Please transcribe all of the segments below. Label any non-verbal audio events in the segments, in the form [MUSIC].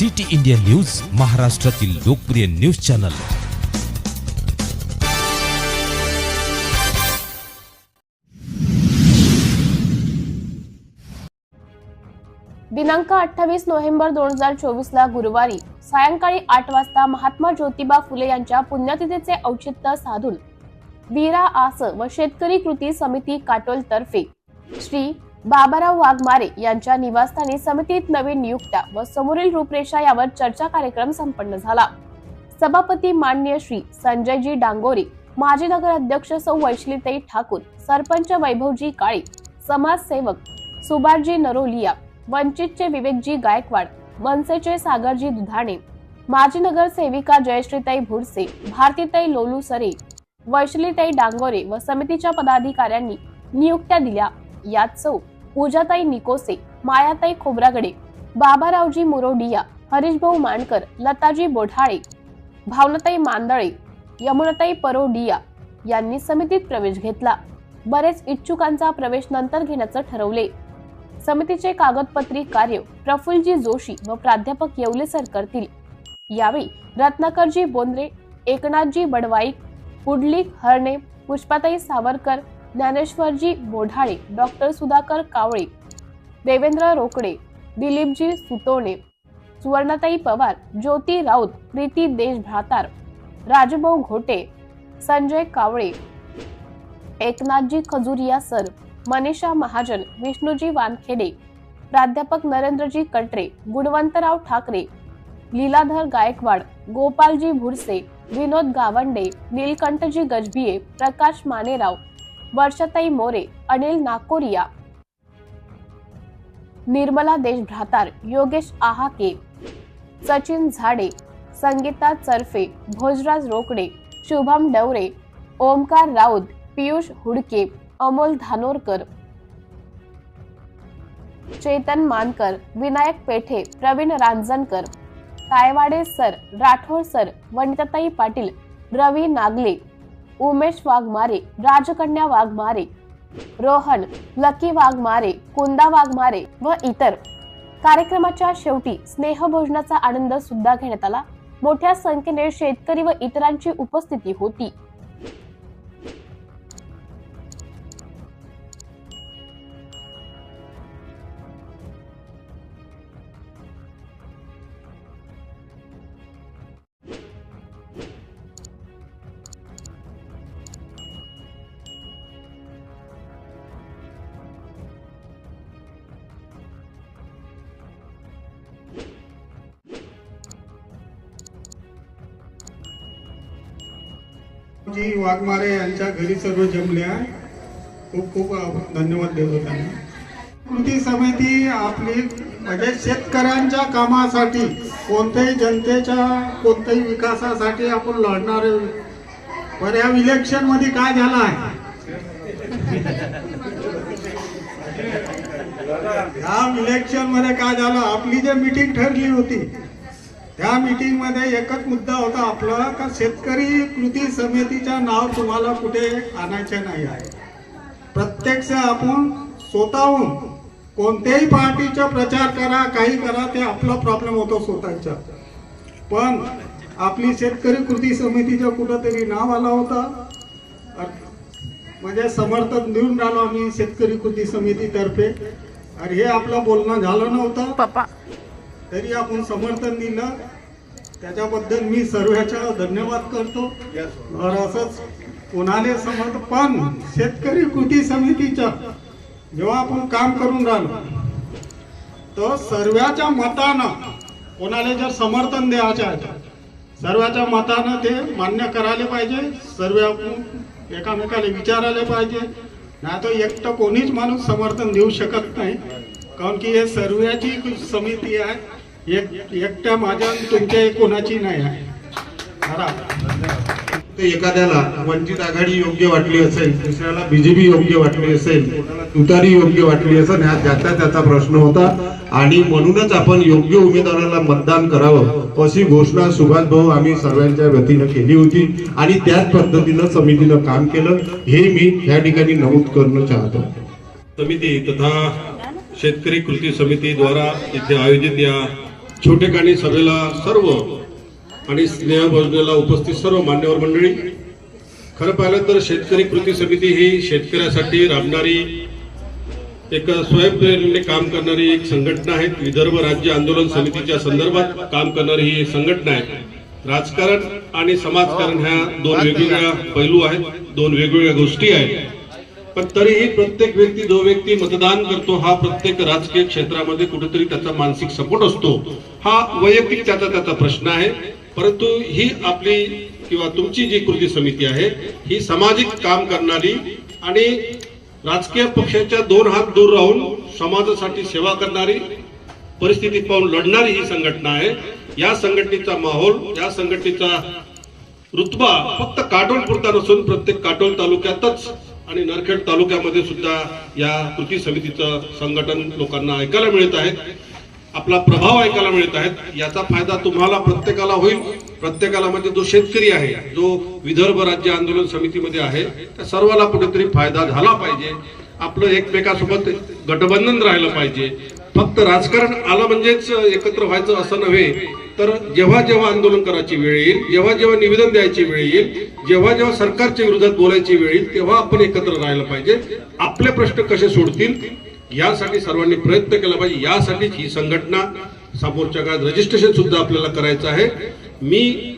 City India news महाराष्ट्रातील लोकप्रिय news channel. दिनांक अठ्ठावीस नोव्हेंबर दोन हजार चोवीस ला गुरुवारी सायंकाळी आठ वाजता महात्मा ज्योतिबा फुले यांच्या पुण्यतिथीचे औचित्य साधून वीरा आस व शेतकरी कृती समिती काटोल तर्फे श्री बाबाराव वाघमारे यांच्या निवासस्थानी समितीत नवीन नियुक्त्या व समोरील रूपरेषा यावर चर्चा कार्यक्रम संपन्न झाला. सभापती मान्य श्री संजयजी डांगोरे माजी नगराध्यक्ष सौ वैशलीताई ठाकूर सरपंच वैभवजी काळे समाजसेवक सुभाषजी नरोलिया वंचितचे विवेकजी गायकवाड मनसेचे सागरजी दुधाणे माजी नगरसेविका जयश्रीताई भुरसे भारतीताई लोलू सरे वैशलीताई डांगोरे व समितीच्या पदाधिकाऱ्यांनी नियुक्त्या दिल्या. यात चौ पूजाताई निकोसे मायाताई खोब्रागडे बाबारावजी मुरोडिया हरीशभाऊ मांडकर लताजी बोढाळे भावनाताई मांदळे यमुनाताई परोडिया यांनी समितीत प्रवेश घेतला. बरेच इच्छुकांचा प्रवेश नंतर घेण्याचं ठरवले. समितीचे कागदपत्री कार्य प्रफुल्लजी जोशी व प्राध्यापक येवले सर करतील. यावेळी रत्नाकरजी बोंद्रे एकनाथजी बडवाईक पुडलिक हरणे पुष्पाताई सावरकर ज्ञानेश्वरजी बोढाळे डॉक्टर सुधाकर कावळे देवेंद्र रोकडे दिलीपजी सुतोणे सुवर्णाताई पवार ज्योती राऊत प्रीती देशभ्रातार राजभाऊ घोटे संजय कावळे एकनाथजी खजुरिया सर मनीषा महाजन विष्णूजी वानखेडे प्राध्यापक नरेंद्रजी कटरे गुणवंतराव ठाकरे लीलाधर गायकवाड गोपालजी भुरसे विनोद गावंडे नीलकंठजी गजभिये प्रकाश मानेराव वर्षाताई More Anil नाकोरिया. Nirmala देशभ्रातार Yogesh Ahake. Sachin Zade Sangeeta Charphe Bhojraj Rokade Shubham Dawre Omkar Raut Piyush Hudke Amol Dhanorkar. Chetan Mankar Vinayak Pethe Pravin Ranjankar. Taywade sir Rathod sir Vanitatai Patil Ravi Nagle. Umesh Waghmare Rajkanya Waghmare Rohan Lucky Waghmare Kunda Waghmare व इतर. कार्यक्रमाच्या शेवटी स्नेहभोजनाचा आनंद सुद्धा घेण्यात आला. मोठ्या संख्येने शेतकरी व इतरांची उपस्थिती होती. जी वाघमारे यांच्या घरी सर्व जमल्या. खूप खूप धन्यवाद देतो त्यांना. कृती समिती आपली म्हणजे शेतकऱ्यांच्या कामासाठी कोणत्याही जनतेच्या कोणत्याही विकासासाठी आपण लढणार. पण या इलेक्शनमध्ये काय झालं आहे [LAUGHS] या इलेक्शनमध्ये काय झालं? आपली जे मिटिंग ठरली होती त्या मीटिंगमध्ये एकच मुद्दा होता आपला का शेतकरी कृती समितीच्या नाव तुम्हाला कुठे आणायचे नाही आहे? प्रत्यक्ष आपण स्वतःहून कोणत्याही पार्टीचा प्रचार करा काही करा ते आपला प्रॉब्लेम होतो स्वतःचा. पण आपली शेतकरी कृती समितीचं कुठंतरी नाव आला होता? म्हणजे समर्थन देऊन राहिलो आम्ही शेतकरी कृती समितीतर्फे. आणि हे आपलं बोलणं झालं नव्हतं. पप्पा तरी आपण समर्थन दिलं. त्याच्याबद्दल मी सर्वांचा धन्यवाद करतो. असंच कोणाले समर्थ पण शेतकरी कृती समितीचं जेव्हा आपण काम करून राहिलो तर सर्वाच्या मतानं कोणाला जर समर्थन द्यायचं आहे सर्वाच्या मतानं ते मान्य करायला पाहिजे. सर्व आपण एकामेकाला विचारायला पाहिजे. नाही तर एकटं कोणीच माणूस समर्थन देऊ शकत नाही. कारण की हे सर्वाची समिती आहे. एक एकट्या माझ्या तुमच्या कोणाची नाही आहे. बरं. ते एखाद्याला वंचित आघाडी योग्य वाटली असेल दुसऱ्याला बीजेपी योग्य वाटली असेल तुतारी योग्य वाटली असेल हा त्याचा त्याचा प्रश्न होता. आणि म्हणूनच आपण योग्य उमेदवाराला मतदान करावं अशी घोषणा सुभाष भाऊ आम्ही सर्वांच्या वतीनं केली होती. आणि त्याच पद्धतीनं समितीनं काम केलं. हे मी या ठिकाणी नमूद करणं चाहतो. समिती तथा शेतकरी कृती समिती द्वारा इथे आयोजित या छोटेखानी सभेला सर्व आणि स्नेहभोजनेला उपस्थित सर्व मान्यवर मंडळी खरं पाहिलं तर शेतकरी कृती समिती ही शेतकऱ्यासाठी राबणारी एक स्वयंप्रेरणेने काम करणारी एक संघटना आहे. विदर्भ राज्य आंदोलन समितीच्या संदर्भात काम करणारी ही संघटना आहे. राजकारण आणि समाजकारण ह्या दोन वेगवेगळ्या पैलू आहेत दोन वेगवेगळ्या गोष्टी आहेत. पण तरीही प्रत्येक व्यक्ती जो व्यक्ती मतदान करतो हा प्रत्येक राजकीय क्षेत्रामध्ये कुठेतरी त्याचा मानसिक सपोर्ट असतो. हा वैयक्तिक त्याचा त्याचा प्रश्न आहे. परंतु ही आपली किंवा तुमची जी कृती समिती आहे ही सामाजिक काम करणारी आणि राजकीय पक्षाच्या दोन हात दूर राहून समाजासाठी सेवा करणारी परिस्थिती पाहून लढणारी ही संघटना आहे. या संघटनेचा माहोल या संघटनेचा रुतबा फक्त काटोल पुरता नसून प्रत्येक काटोल तालुक्यातच आणि नरखेड तालुक्यामध्ये सुद्धा या कृती समितीचं संघटन लोकांना ऐकायला मिळत आहे आपला प्रभाव ऐकायला मिळत आहेत. याचा फायदा तुम्हाला प्रत्येकाला होईल. प्रत्येकाला म्हणजे जो शेतकरी आहे जो विदर्भ राज्य आंदोलन समितीमध्ये आहे त्या सर्वाला कुठेतरी फायदा झाला पाहिजे. आपलं एकमेकासोबत गठबंधन राहिलं पाहिजे. फक्त राजकारण आलं म्हणजेच एकत्र व्हायचं असं नव्हे. तर जेव्हा जेव्हा आंदोलन करायची वेळ येईल जेव्हा जेव्हा निवेदन द्यायची वेळ येईल जेव्हा जेव्हा सरकारच्या विरोधात बोलायची वेळ येईल तेव्हा आपण एकत्र राहायला पाहिजे. आपले प्रश्न कसे सोडतील यासाठी सर्वांनी प्रयत्न केला पाहिजे. यासाठीच ही संघटना समोरच्या काळात रजिस्ट्रेशन सुद्धा आपल्याला करायचं आहे. मी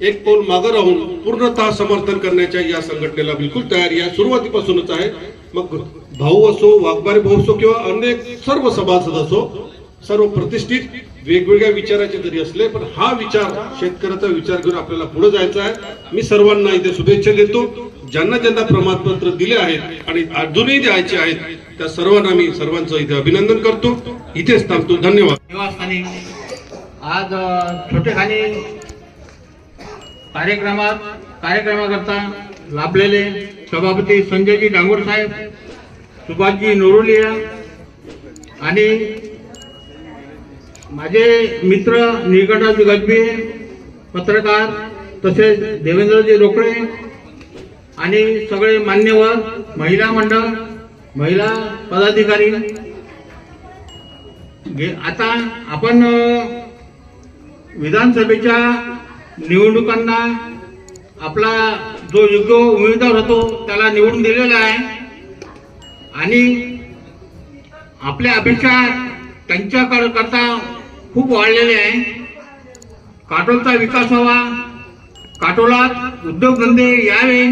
एक पाऊल मागं राहून पूर्णतः समर्थन करण्याच्या या संघटनेला बिलकुल तयारी आहे. सुरुवातीपासूनच आहे. मग भाऊ असो वाघबारे भाऊ असो किंवा अनेक सर्व सभासद असो सर्व प्रतिष्ठित वेगवेगळ्या विचाराचे जरी असले पण हा विचार शेतकऱ्याचा विचार करून आपल्याला पुढे जायचा आहे. मी सर्वांना इथे शुभेच्छा देतो. ज्यांना ज्यांना प्रमाणपत्र दिले आहेत आणि अजूनही द्यायचे आहेत त्या सर्वांना मी सर्वांचं इथे अभिनंदन करतो. इथेच थांबतो. धन्यवाद. निवासस्थानी. आज छोटेखानी कार्यक्रमात कार्यक्रमाकरता लाभलेले सभापती संजयजी डांगोर साहेब सुभाषजी नोरोलिया आणि माझे मित्र निकटराज गजबी पत्रकार तसेच देवेंद्रजी रोकडे आणि सगळे मान्यवर महिला मंडळ महिला पदाधिकारी. आता आपण विधानसभेच्या निवडणुकांना आपला जो योग्य उमेदवार होतो त्याला निवडून दिलेला आहे. आणि आपल्या अपेक्षा त्यांच्याकडे करता खूप वाढलेले आहे. काटोलचा विकास व्हावा. काटोलात उद्योगधंदे यावे.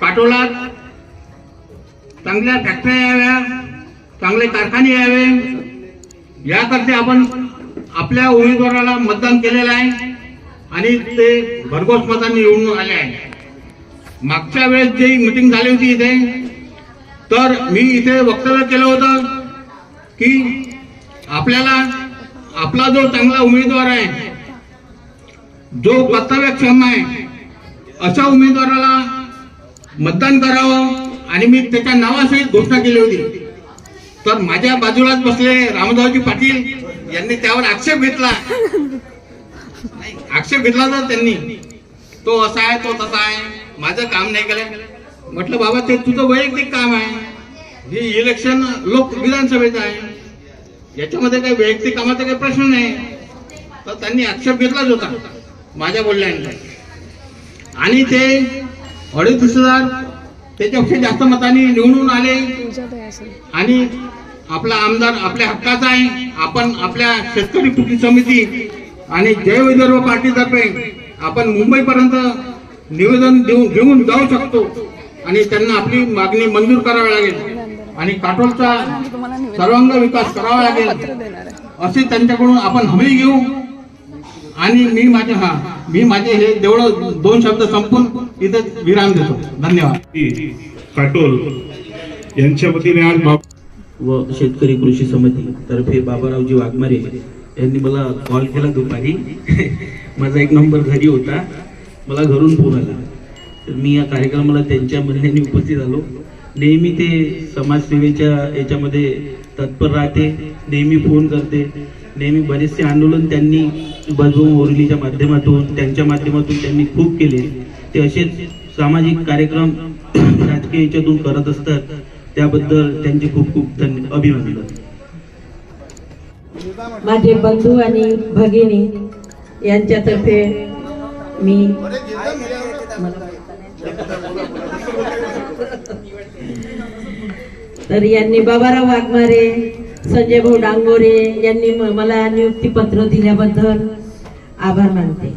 काटोलात चांगल्या फॅक्टऱ्या याव्या. चांगले कारखाने यावे. याकरते आपण आपल्या उमेदवाराला मतदान केलेलं आहे. आणि ते भरघोस मतांनी निवडून आले आहे मागच्या वेळेस जी मिटिंग झाली होती इथे तर मी इथे वक्तव्य केलं होतं की आपल्याला आपला जो चांगला उमेदवार आहे जो कर्तव्यक्षम आहे अशा उमेदवाराला मतदान करावं आणि मी त्याच्या नावासहित घोषणा केली होती. तर माझ्या बाजूलाच बसले रामदावजी पाटील यांनी त्यावर आक्षेप घेतला. आक्षेप घेतला तर त्यांनी. तो असा आहे तो तसा आहे. माझं काम नाही केलं. म्हटलं बाबा ते तुझं वैयक्तिक काम आहे. हे इलेक्शन लोक विधानसभेचं आहे. याच्यामध्ये काही वैयक्तिक कामाचा काही प्रश्न नाही. तर त्यांनी आक्षेप घेतलाच होता माझ्या बोलण्यानंतर आणि ते अडीच हजार त्याच्यापेक्षा जास्त मतांनी निवडून आले. आणि आपला आमदार आपल्या हक्काचा आहे. आपण आपल्या शेतकरी कृती समिती आणि जय विदर्भ पार्टीतर्फे आपण मुंबईपर्यंत निवेदन देऊन घेऊन जाऊ शकतो. आणि त्यांना आपली मागणी मंजूर करावी लागेल. आणि काटोलचा सर्वांग विकास करावा लागेल असे त्यांच्याकडून आपण हमी घेऊ. आणि मी माझे हा मी माझे हे तेवढं दोन शब्द संपून इथे विराम देतो. धन्यवाद. काटोल यांच्या वतीने आज व शेतकरी कृषी समिती तर्फे बाबारावजी वाघमारे यांनी मला कॉल केला दुपारी. [LAUGHS] माझा एक नंबर घरी होता. मला घरून फोन आला. तर मी या कार्यक्रमाला त्यांच्या म्हणण्याने उपस्थित झालो नेहमी ते समाजसेवेच्या याच्यामध्ये तत्पर राहते नेहमी फोन करते नेहमी बरेचसे आंदोलन त्यांनी बजबो मोरलीच्या माध्यमातून त्यांच्या माध्यमातून त्यांनी खूप केले. ते असेच सामाजिक कार्यक्रम [COUGHS] राजकीय याच्यातून करत असतात. त्याबद्दल त्यांचे खूप खूप धन्य अभिनंदन. माझे बंधू आणि भगिनी यांच्यातर्फे मी तर यांनी बाबाराव वाघमारे संजय भाऊ डांगोरे यांनी मला नियुक्ती पत्र दिल्याबद्दल आभार मानते.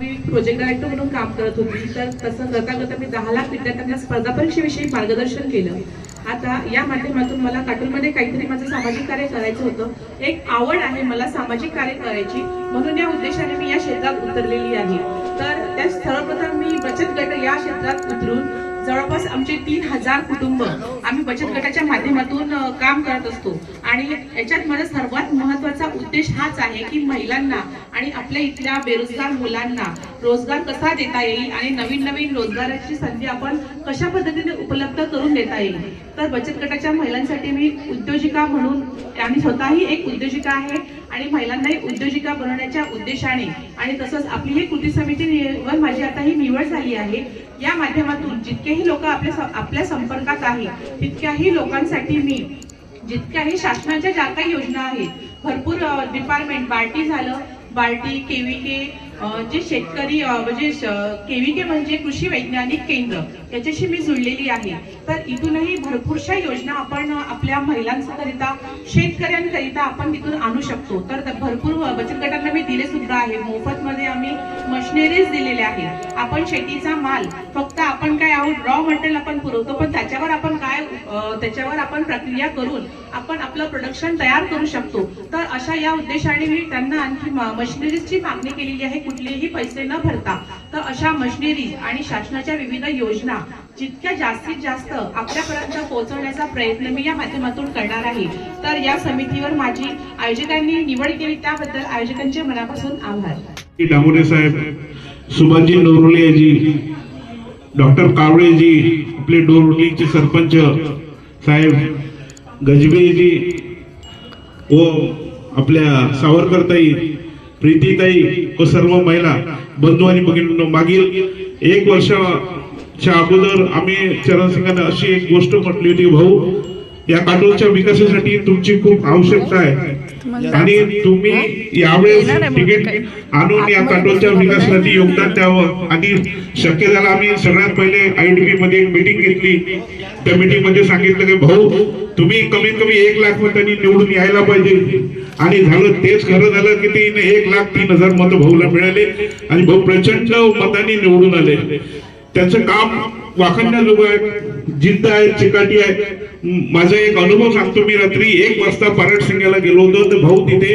मी प्रोजेक्ट डायरेक्टर म्हणून काम करत होती. तर तसं करता करता मी दहा लाख विद्यार्थ्यांना स्पर्धा परीक्षेविषयी मार्गदर्शन केलं. आता या माध्यमातून मला काटूनमध्ये काहीतरी माझं सामाजिक कार्य करायचं होतं. एक आवड आहे मला सामाजिक कार्य करायची. म्हणून या उद्देशाने मी या क्षेत्रात उतरलेली आहे. तर त्या सर्वप्रथम मी बचत गट या क्षेत्रात उतरून जवळपास आमचे तीन हजार कुटुंब आम्ही बचत गटाच्या माध्यमातून काम करत असतो. आणि याच्यात माझा सर्वात महत्त्वाचा उद्देश हाच आहे की महिलांना आणि आपल्या इथल्या बेरोजगार मुलांना रोजगार कसा देता येईल आणि नवीन नवीन रोजगाराची संधी आपण कशा पद्धतीने उपलब्ध करून देता येईल. तर बचत गटाच्या महिलांसाठी मी उद्योजिका म्हणून आम्ही स्वतःही एक उद्योजिका आहे आणि महिलांनाही उद्योजिका बनवण्याच्या उद्देशाने आणि तसंच आपली ही कृती समितीवर माझी आता ही निवड झाली आहे. या माध्यमातून जितकेही लोक आपल्या आपल्या संपर्कात आहेत तितक्याही लोकांसाठी मी जितक्याही शासनाच्या ज्या काही योजना आहेत भरपूर डिपार्टमेंट बार्टी झालं बार्टी के जे शेतकरी म्हणजे केव्हीके म्हणजे कृषी वैज्ञानिक केंद्र याच्याशी मी जुळलेली आहे. तर इथूनही भरपूरशा योजना आपण आपल्या महिलांकरिता शेतकऱ्यांकरिता आपण तिथून आणू शकतो. तर भरपूर बचत गटांना मी दिले सुद्धा आहे. मोफत मध्ये आम्ही मशिनरीज दिलेल्या आहेत. आपण शेतीचा माल फक्त आपण काय आहोत रॉ मटेरियल आपण पुरवतो पण त्याच्यावर आपण काय त्याच्यावर आपण प्रक्रिया करून आपण आपलं प्रोडक्शन तयार करू शकतो. तर अशा या उद्देशाने मी त्यांना आणखी मशिनरीजची मागणी केलेली आहे. कुठलेही पैसे न भरता तर अशा मशिनरीज आणि शासनाच्या विविध योजना जितक्या जास्तीत जास्त आपल्यापर्यंत पोहोचवण्याचा प्रयत्न मी या माध्यमातून करणार आहे. तर या समितीवर माझी आयोजकांनी निवड केली त्याबद्दल आयोजकांचे मनापासून आभार. डामोरे साहेब सुभाषजी नवरोलेजी डॉक्टर कावळेजी आपले डोरुलीचे सरपंच साहेब गजबेजी व आपल्या सावरकरताई प्रीतीताई व सर्व महिला बंधू आणि भगिनींनो मागील एक वर्षाच्या अगोदर आम्ही चरणसिंगांना अशी एक गोष्ट म्हटली होती भाऊ या काटोलच्या विकासासाठी तुमची खूप आवश्यकता आहे. आणि तुम्ही यावेळेस तिकीट आणून या काटोलच्या विकासासाठी योगदान द्यावं. आणि शक्य झालं आम्ही सगळ्यात पहिले आयडीपी मध्ये एक मीटिंग घेतली. त्या मीटिंगमध्ये सांगितलं की भाऊ तुम्ही कमीत कमी एक लाख मतांनी निवडून यायला पाहिजे. आणि झालं तेच खरं झालं की तीन एक लाख तीन हजार मत भाऊला मिळाले आणि भाऊ प्रचंड मताने निवडून आले. त्याचं काम वाखाणण्याजोगं आहे जिद्द आहे चिकाटी आहे. माझा एक अनुभव सांगतो मी रात्री एक वाजता पराट सिंगाला गेलो होतो तर भाऊ तिथे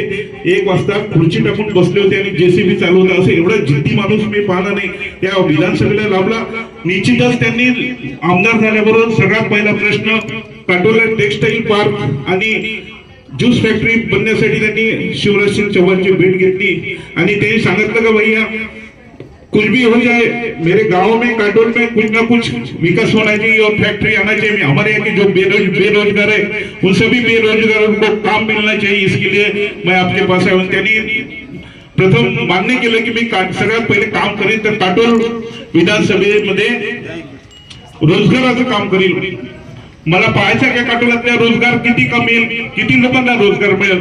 एक वाजता खुर्ची टाकून बसले होते आणि जेसीबी चालवता असं एवढा जिद्दी माणूस मी पाहिला नाही. त्या विधानसभेला लाभला. निश्चितच त्यांनी आमदार झाल्याबरोबर सगळ्यात पहिला प्रश्न काटोला टेक्सटाईल पार्क आणि ज्यूस फॅक्टरी बनण्यासाठी त्यांनी शिवराज सिंग चौहानची भेट घेतली. आणि त्यांनी सांगितलं का भैया कुछ भी हो जाए मेरे गांव में काटोल में कुछ ना कुछ विकास होना चाहिए और फैक्ट्री आना चाहिए। हमारे यहाँ के जो बेरोज बेरोजगार है उन सभी बेरोजगारों को काम मिलना चाहिए। इसके लिए मैं आपके पास आया त्यांनी प्रथम मान्य केलं की मी का- सगळ्यात पहिले काम करेन तर काटोल विधानसभेमध्ये रोजगाराचं काम करील मला पाहायचं का काटोलातल्या रोजगार किती कमी किती लोकांना रोजगार मिळेल?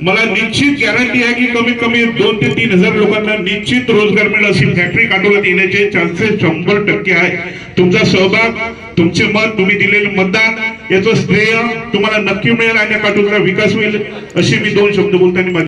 मला निश्चित गॅरंटी आहे की कमीत कमी दोन ते तीन हजार लोकांना निश्चित रोजगार मिळेल अशी फॅक्टरी काटोलात येण्याचे चान्सेस शंभर टक्के आहे. तुमचा सहभाग तुमचे मत तुम्ही दिलेले मतदान याचं श्रेय तुम्हाला नक्की मिळेल आणि काटोलचा विकास होईल अशी मी दोन शब्द बोलताना